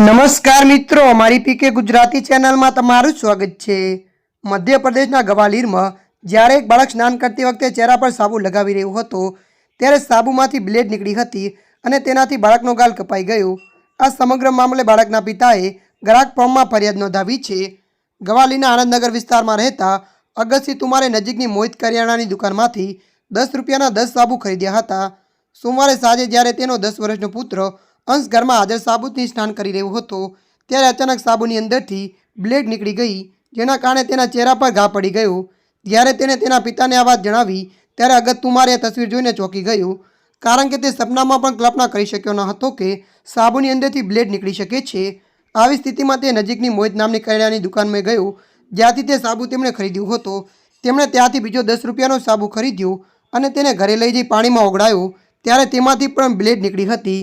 નમસ્કાર મિત્રો મારી પીકે ગુજરાતી ચેનલમાં તમારું સ્વાગત છે. મધ્યપ્રદેશના ગવાલીરમાં જ્યારે એક બાળક સ્નાન કરતી વખતે ચહેરા પર સાબુ લગાવી રહ્યો હતો, ત્યારે સાબુમાંથી બ્લેડ નીકળી હતી અને તેનાથી બાળકનો ગાલ કપાઈ ગયો. આ સમગ્ર મામલે બાળકના પિતાએ ગ્રાહક ફોર્મમાં ફરિયાદ નોંધાવી છે. ગવાલીના આનંદનગર વિસ્તારમાં રહેતા અગસ્તી તુમારે નજીકની મોહિત કરિયાણાની દુકાનમાંથી દસ રૂપિયાના દસ સાબુ ખરીદ્યા હતા. સોમવારે સાંજે જ્યારે તેનો દસ વર્ષનો પુત્ર અંશ ઘરમાં હાજર સાબુથી સ્નાન કરી રહ્યો હતો, ત્યારે અચાનક સાબુની અંદરથી બ્લેડ નીકળી ગઈ, જેના કારણે તેના ચહેરા પર ઘા પડી ગયો. જ્યારે તેણે તેના પિતાને આ વાત જણાવી, ત્યારે અગત તુમારે તસવીર જોઈને ચોંકી ગયો, કારણ કે તે સપનામાં પણ કલ્પના કરી શક્યો ન હતો કે સાબુની અંદરથી બ્લેડ નીકળી શકે છે. આવી સ્થિતિમાં તે નજીકની મોહિત નામની કરિયાણાની દુકાનમાં ગયો, જ્યાંથી તે સાબુ તેમણે ખરીદ્યો હતો. તેમણે ત્યાંથી બીજો દસ રૂપિયાનો સાબુ ખરીદ્યો અને તેને ઘરે લઈ જઈ પાણીમાં ઓગળાયો, ત્યારે તેમાંથી પણ બ્લેડ નીકળી હતી.